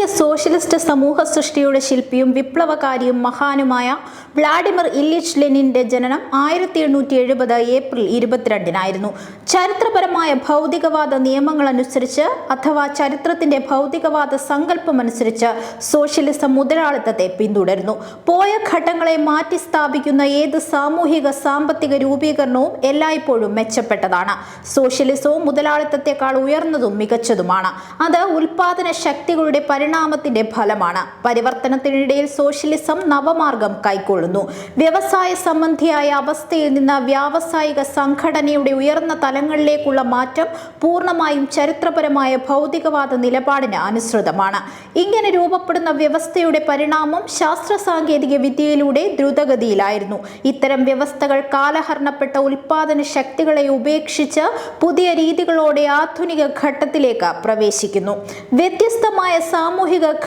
സാമൂഹ്യ സോഷ്യലിസ്റ്റ് സമൂഹ സൃഷ്ടിയുടെ ശില്പിയും വിപ്ലവകാരിയും മഹാനുമായ വ്ളാഡിമിർ ഇല്ലിച്ച് ലെനിന്റെ ജനനം ആയിരത്തി എണ്ണൂറ്റി എഴുപത് ഏപ്രിൽ ഇരുപത്തിരണ്ടിനായിരുന്നു. ചരിത്രപരമായ ഭൗതികവാദ നിയമങ്ങൾ അനുസരിച്ച് അഥവാ ചരിത്രത്തിന്റെ ഭൗതികവാദ സങ്കല്പമനുസരിച്ച് സോഷ്യലിസം മുതലാളിത്തത്തെ പിന്തുടരുന്നു. പോയ ഘട്ടങ്ങളെ മാറ്റി സ്ഥാപിക്കുന്ന ഏത് സാമൂഹിക സാമ്പത്തിക രൂപീകരണവും എല്ലായ്പ്പോഴും മെച്ചപ്പെട്ടതാണ്. സോഷ്യലിസവും മുതലാളിത്തത്തെക്കാൾ ഉയർന്നതും മികച്ചതുമാണ്. അത് ഉൽപാദന ശക്തികളുടെ പരിണാമത്തിന്റെ ഫലമാണ്. പരിവർത്തനത്തിനിടയിൽ സോഷ്യലിസം നവമാർഗം കൈക്കൊള്ളുന്നു. വ്യവസായ സംബന്ധിയായ അവസ്ഥയിൽ നിന്ന് വ്യാവസായിക സംഘടനയുടെ ഉയർന്ന തലങ്ങളിലേക്കുള്ള മാറ്റം പൂർണമായും ചരിത്രപരമായ ഭൗതികവാദ നിലപാടിന് അനുസൃതമാണ്. ഇങ്ങനെ രൂപപ്പെടുന്ന വ്യവസ്ഥയുടെ പരിണാമം ശാസ്ത്ര സാങ്കേതിക വിദ്യയിലൂടെ ദ്രുതഗതിയിലായിരുന്നു. ഇത്തരം വ്യവസ്ഥകൾ കാലഹരണപ്പെട്ട ഉൽപാദന ശക്തികളെ ഉപേക്ഷിച്ച് പുതിയ രീതികളോടെ ആധുനിക ഘട്ടത്തിലേക്ക് പ്രവേശിക്കുന്നു. വ്യത്യസ്തമായ സാമൂഹിക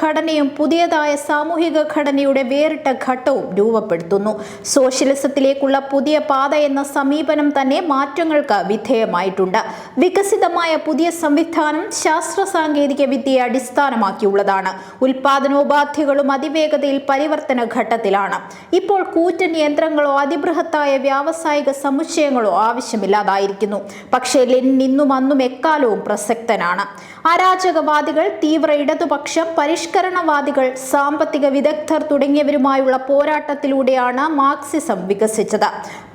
ഘടനയും പുതിയതായ സാമൂഹിക ഘടനയുടെ വേറിട്ട ഘട്ടവും രൂപപ്പെടുത്തുന്നു. സോഷ്യലിസത്തിലേക്കുള്ള പുതിയ പാത എന്ന സമീപനം തന്നെ മാറ്റങ്ങൾക്ക് വിധേയമായിട്ടുണ്ട്. വികസിതമായ പുതിയ സംവിധാനം ശാസ്ത്ര സാങ്കേതിക വിദ്യയെ അടിസ്ഥാനമാക്കിയുള്ളതാണ്. ഉൽപാദനോപാധികളും അതിവേഗതയിൽ പരിവർത്തന ഘട്ടത്തിലാണ്. ഇപ്പോൾ കൂറ്റൻ യന്ത്രങ്ങളോ അതിബൃഹത്തായ വ്യാവസായിക സമുച്ചയങ്ങളോ ആവശ്യമില്ലാതായിരിക്കുന്നു. പക്ഷേ ലെനിൻ ഇന്നും അന്നും എക്കാലവും പ്രസക്തനാണ്. അരാജകവാദികൾ തീവ്ര ഇടതുപക്ഷം പരിഷ്കരണവാദികൾ സാമ്പത്തിക വിദഗ്ധർ തുടങ്ങിയവരുമായുള്ള പോരാട്ടത്തിലൂടെയാണ് മാർക്സിസം വികസിച്ചത്.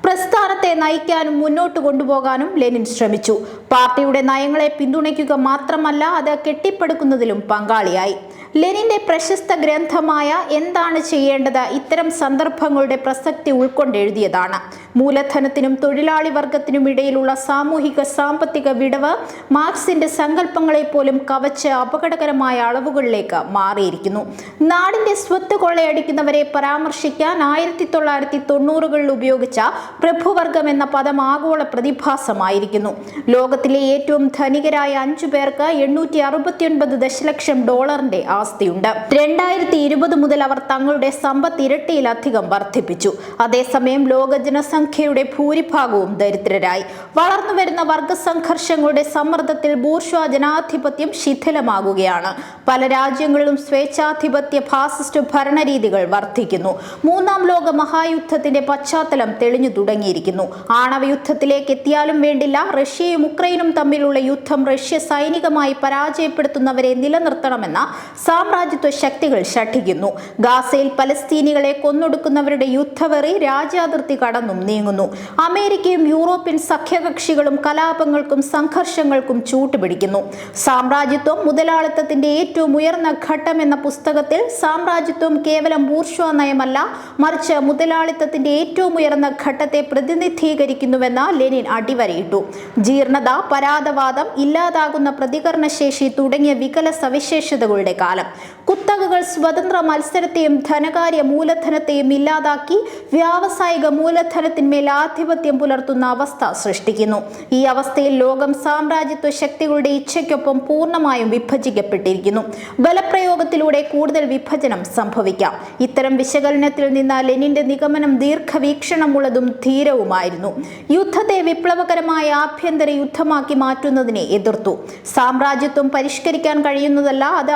പ്രസ്ഥാനത്തെ നയിക്കാനും മുന്നോട്ട് കൊണ്ടുപോകാനും ലെനിൻ ശ്രമിച്ചു. പാർട്ടിയുടെ നയങ്ങളെ പിന്തുണയ്ക്കുക മാത്രമല്ല അത് കെട്ടിപ്പടുക്കുന്നതിലും പങ്കാളിയായി. ലെനിന്റെ പ്രശസ്ത ഗ്രന്ഥമായ എന്താണ് ചെയ്യേണ്ടത്? ഇത്തരം സന്ദർഭങ്ങളുടെ പ്രസക്തി ഉൾക്കൊണ്ടെഴുതിയതാണ്. മൂലധനത്തിനും തൊഴിലാളി വർഗത്തിനും ഇടയിലുള്ള സാമൂഹിക സാമ്പത്തിക വിടവ് മാർക്സിന്റെ സങ്കല്പങ്ങളെ പോലും കവച്ച് അപകടകരമായ അളവുകളിലേക്ക് മാറിയിരിക്കുന്നു. നാടിന്റെ സ്വത്ത് കൊള്ളയടിക്കുന്നവരെ പരാമർശിക്കാൻ ആയിരത്തി തൊള്ളായിരത്തി തൊണ്ണൂറുകളിൽ ഉപയോഗിച്ച പ്രഭുവർഗം എന്ന പദം ആഗോള പ്രതിഭാസമായിരിക്കുന്നു. ലോകത്തിലെ ഏറ്റവും ധനികരായ അഞ്ചു പേർക്ക് എണ്ണൂറ്റി അറുപത്തിയൊൻപത് ദശലക്ഷം ഡോളറിന്റെ ആസ്തിയുണ്ട് രണ്ടായിരത്തി ഇരുപത് മുതൽ അവർ തങ്ങളുടെ സമ്പത്ത് ഇരട്ടിയിലധികം വർദ്ധിപ്പിച്ചു. അതേസമയം ലോക ജനസംഖ്യയുടെ ഭൂരിഭാഗവും ദരിദ്രരായി. വളർന്നു വരുന്ന വർഗ സംഘർഷങ്ങളുടെ സമ്മർദ്ദത്തിൽ ബൂർഷ്വ ജനാധിപത്യം ശിഥിലമാകുകയാണ്. പല രാജ്യങ്ങളിലും സ്വേച്ഛാധിപത്യ ഫാസിസ്റ്റ് ഭരണരീതികൾ വർദ്ധിക്കുന്നു. മൂന്നാം ലോക മഹായുദ്ധത്തിന്റെ പശ്ചാത്തലം തെളിഞ്ഞു തുടങ്ങിയിരിക്കുന്നു. ആണവ യുദ്ധത്തിലേക്ക് എത്തിയാലും വേണ്ടില്ല റഷ്യയും ഉക്രൈനും തമ്മിലുള്ള യുദ്ധം റഷ്യ സൈനികമായി പരാജയപ്പെടുത്തുന്നവരെ നിലനിർത്തണമെന്ന സാമ്രാജ്യത്വ ശക്തികൾ ശഠിക്കുന്നു. ഗാസയിൽ പലസ്തീനികളെ കൊന്നൊടുക്കുന്നവരുടെ യുദ്ധവെറി രാജ്യാതിർത്തി കടന്നും നീങ്ങുന്നു. അമേരിക്കയും യൂറോപ്യൻ സഖ്യകക്ഷികളും കലാപങ്ങൾക്കും സംഘർഷങ്ങൾക്കും ചൂട്ടുപിടിക്കുന്നു. സാമ്രാജ്യത്വം മുതലാളിത്തത്തിന്റെ ഏറ്റവും ഉയർന്ന ഘട്ടം എന്ന പുസ്തകത്തിൽ സാമ്രാജ്യത്വം കേവലം ബൂർഷ്വ നയമല്ല മറിച്ച് മുതലാളിത്തത്തിന്റെ ഏറ്റവും ഉയർന്ന ഘട്ടത്തെ പ്രതിനിധീകരിക്കുന്നുവെന്ന് ലെനിൻ അടിവരയിട്ടു. ജീർണത പരാതവാദം ഇല്ലാതാകുന്ന പ്രതികരണശേഷി തുടങ്ങിയ വികല സവിശേഷതകളുടെ കാലം. കുത്തകകൾ സ്വതന്ത്ര മത്സരത്തെയും ധനകാര്യ മൂലധനത്തെയും ഇല്ലാതാക്കി വ്യാവസായിക മൂലധനത്തിന്മേൽ ആധിപത്യം പുലർത്തുന്ന അവസ്ഥ സൃഷ്ടിക്കുന്നു. ഈ അവസ്ഥയിൽ ലോകം സാമ്രാജ്യത്വ ശക്തികളുടെ ഇച്ഛയ്ക്കൊപ്പം പൂർണമായും വിഭജിക്കപ്പെട്ടിരിക്കുന്നു. ബലപ്രയോഗത്തിലൂടെ കൂടുതൽ വിഭജനം സംഭവിക്കാം. ഇത്തരം വിശകലനത്തിൽ നിന്ന് ലെനിന്റെ നിഗമനം ദീർഘവീക്ഷണമുള്ളതും ധീരവുമായിരുന്നു. യുദ്ധത്തെ വിപ്ലവകരമായ ആഭ്യന്തര യുദ്ധമാക്കി മാറ്റുന്നതിനെ എതിർത്തു. സാമ്രാജ്യത്വം പരിഷ്കരിക്കാൻ കഴിയുന്നതല്ല അത്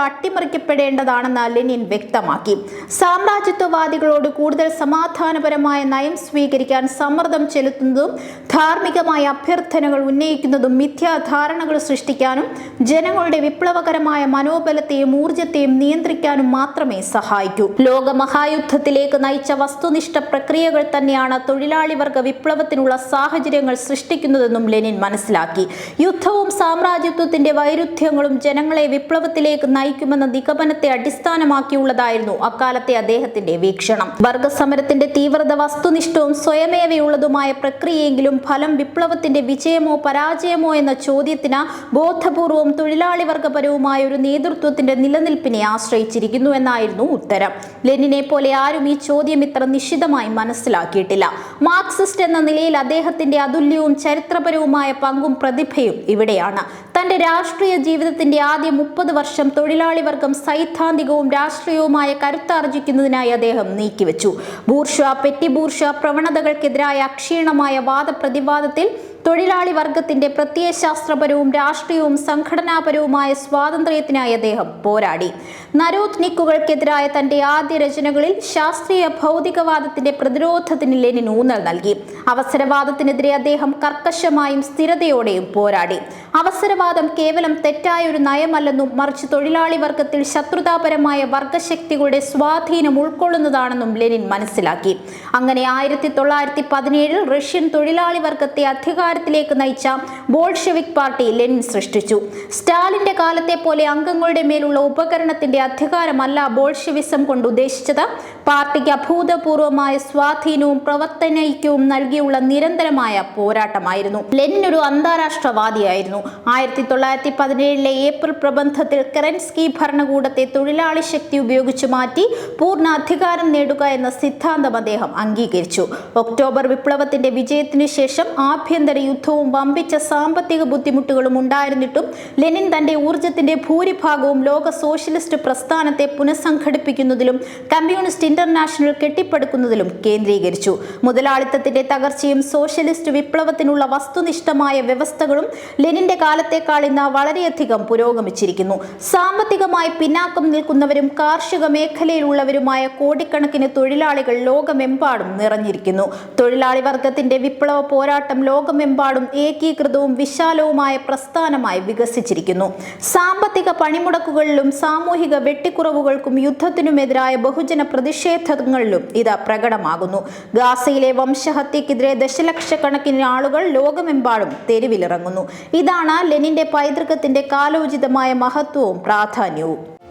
അട്ടിമറിക്കപ്പെടേണ്ടതാണെന്ന് ലെനിൻ വ്യക്തമാക്കി. സാമ്രാജ്യത്വവാദികളോട് കൂടുതൽ സമാധാനപരമായ നയം സ്വീകരിക്കാൻ സമ്മർദ്ദം ചെലുത്തുന്നതും ധാർമ്മികമായ അഭ്യർത്ഥനകൾ ഉന്നയിക്കുന്നതും മിഥ്യാധാരണകൾ സൃഷ്ടിക്കാനും ജനങ്ങളുടെ വിപ്ലവകരമായ മനോബലത്തെയും ഊർജത്തെയും നിയന്ത്രിക്കാനും മാത്രമേ സഹായിക്കൂ. ലോകമഹായുദ്ധത്തിലേക്ക് നയിച്ച വസ്തുനിഷ്ഠ പ്രക്രിയകൾ തന്നെയാണ് തൊഴിലാളി വർഗ വിപ്ലവത്തിനുള്ള സാഹചര്യങ്ങൾ സൃഷ്ടിക്കുന്നതെന്നും ലെനിൻ മനസ്സിലാക്കി. യുദ്ധവും സാമ്രാജ്യത്വത്തിന്റെ വൈരുദ്ധ്യങ്ങളും ജനങ്ങളെ വിപ്ലവത്തിലേക്ക് നയിക്കുമെന്ന നിഗമനത്തെ അടിസ്ഥാനമാക്കിയുള്ളതായിരുന്നു അക്കാലത്തെ അദ്ദേഹത്തിന്റെ വീക്ഷണം. വർഗസമരത്തിന്റെ തീവ്രത വസ്തുനിഷ്ഠവും സ്വയമേവയുള്ളതുമായ പ്രക്രിയയെങ്കിലും ഫലം വിപ്ലവത്തിന്റെ വിജയമോ പരാജയമോ എന്ന ചോദ്യത്തിന് ബോധപൂർവവും തൊഴിലാളി വർഗപരവുമായ ഒരു നേതൃത്വത്തിന്റെ നിലനിൽപ്പിനെ ആശ്രയിച്ചിരിക്കുന്നു എന്നായിരുന്നു ഉത്തരം. ലെനിനെ പോലെ ആരും ഈ ചോദ്യം ഇത്ര നിശ്ചിതമായി മനസ്സിലാക്കിയിട്ടില്ല. മാർക്സിസ്റ്റ് എന്ന നിലയിൽ അദ്ദേഹത്തിന്റെ അതുല്യവും ചരിത്രപരവുമായ പങ്കും പ്രതിഭയും ഇവിടെയാണ്. തന്റെ രാഷ്ട്രീയ ജീവിതത്തിന്റെ ആദ്യ മുപ്പത് വർഷം തൊഴിലാളി വർഗം സൈദ്ധാന്തികവും രാഷ്ട്രീയവുമായ കരുത്താർജിക്കുന്നതിനായി അദ്ദേഹം നീക്കിവെച്ചു. ബൂർഷ പെറ്റി ബൂർഷ പ്രവണതകൾക്കെതിരായ അക്ഷീണമായ വാദപ്രതിവാദത്തിൽ തൊഴിലാളി വർഗത്തിന്റെ പ്രത്യയശാസ്ത്രപരവും രാഷ്ട്രീയവും സംഘടനാപരവുമായ സ്വാതന്ത്ര്യത്തിനായി അദ്ദേഹം പോരാടി. നരോത്നിക്കുകൾക്കെതിരായ തന്റെ ആദ്യ രചനകളിൽ ശാസ്ത്രീയ ഭൗതികവാദത്തിന്റെ പ്രതിരോധത്തിന് ലെനിൻ ഊന്നൽ നൽകി. അവസരവാദത്തിനെതിരെ അദ്ദേഹം കർക്കശമായും സ്ഥിരതയോടെയും പോരാടി. അവസരവാദം കേവലം തെറ്റായ ഒരു നയമല്ലെന്നും മറിച്ച് തൊഴിലാളി വർഗത്തിൽ ശത്രുതാപരമായ വർഗശക്തികളുടെ സ്വാധീനം ഉൾക്കൊള്ളുന്നതാണെന്നും ലെനിൻ മനസ്സിലാക്കി. അങ്ങനെ ആയിരത്തി തൊള്ളായിരത്തി പതിനേഴിൽ റഷ്യൻ തൊഴിലാളി വർഗത്തെ അധികാരത്തിലേക്ക് നയിച്ച ബോൾഷെവിക് പാർട്ടി ലെനിൻ സൃഷ്ടിച്ചു. സ്റ്റാലിന്റെ കാലത്തെ പോലെ അംഗങ്ങളുടെ മേലുള്ള ഉപകരണത്തിന്റെ അധികാരമല്ല ബോൾഷെവിസം കൊണ്ട് ഉദ്ദേശിച്ചത്. പാർട്ടിക്ക് അഭൂതപൂർവമായ സ്വാധീനവും പ്രവർത്തനൈക്യവും നൽകിയുള്ള നിരന്തരമായ പോരാട്ടമായിരുന്നു. ലെനിൻ ഒരു അന്താരാഷ്ട്രവാദിയായിരുന്നു. ആയിരത്തി തൊള്ളായിരത്തി പതിനേഴിലെ ഏപ്രിൽ പ്രബന്ധത്തിൽ കെറൻസ്കി ഭരണകൂടത്തെ തൊഴിലാളി ശക്തി ഉപയോഗിച്ച് മാറ്റി പൂർണ അധികാരം നേടുക എന്ന സിദ്ധാന്തം അദ്ദേഹം അംഗീകരിച്ചു. ഒക്ടോബർ വിപ്ലവത്തിന്റെ വിജയത്തിനു ശേഷം ആഭ്യന്തര യുദ്ധവും വമ്പിച്ച സാമ്പത്തിക ബുദ്ധിമുട്ടുകളും ഉണ്ടായിരുന്നിട്ടും ലെനിൻ തന്റെ ഊർജത്തിന്റെ ഭൂരിഭാഗവും ലോക സോഷ്യലിസ്റ്റ് പ്രസ്ഥാനത്തെ പുനഃസംഘടിപ്പിക്കുന്നതിലും കമ്മ്യൂണിസ്റ്റ് ഇന്റർനാഷണൽ കെട്ടിപ്പടുക്കുന്നതിലും കേന്ദ്രീകരിച്ചു. മുതലാളിത്തത്തിന്റെ തകർച്ചയും സോഷ്യലിസ്റ്റ് വിപ്ലവത്തിനുള്ള വസ്തുനിഷ്ഠമായ വ്യവസ്ഥകളും ലെനിന്റെ കാലത്തേക്കാൾ ഇന്ന് വളരെയധികം പുരോഗമിച്ചിരിക്കുന്നു. സാമ്പത്തികമായി പിന്നാക്കം നിൽക്കുന്നവരും കാർഷിക മേഖലയിലുള്ളവരുമായ കോടിക്കണക്കിന് തൊഴിലാളികൾ ലോകമെമ്പാടും നിറഞ്ഞിരിക്കുന്നു. തൊഴിലാളി വർഗത്തിന്റെ വിപ്ലവ പോരാട്ടം ലോകമെമ്പാടും ഏകീകൃതവും വിശാലവുമായ പ്രസ്ഥാനമായി വികസിച്ചിരിക്കുന്നു. സാമ്പത്തിക പണിമുടക്കുകളിലും സാമൂഹിക വെട്ടിക്കുറവുകൾക്കും യുദ്ധത്തിനുമെതിരായ ബഹുജന പ്രതിഷേധങ്ങളിലും ഇത് പ്രകടമാകുന്നു. ഗാസയിലെ വംശഹത്യക്കെതിരെ ദശലക്ഷക്കണക്കിന് ആളുകൾ ലോകമെമ്പാടും തെരുവിലിറങ്ങുന്നു. ഇതാണ് ലെനിന്റെ പൈതൃകത്തിന്റെ കാലോചിതമായ മഹത്വവും പ്രാധാന്യവും.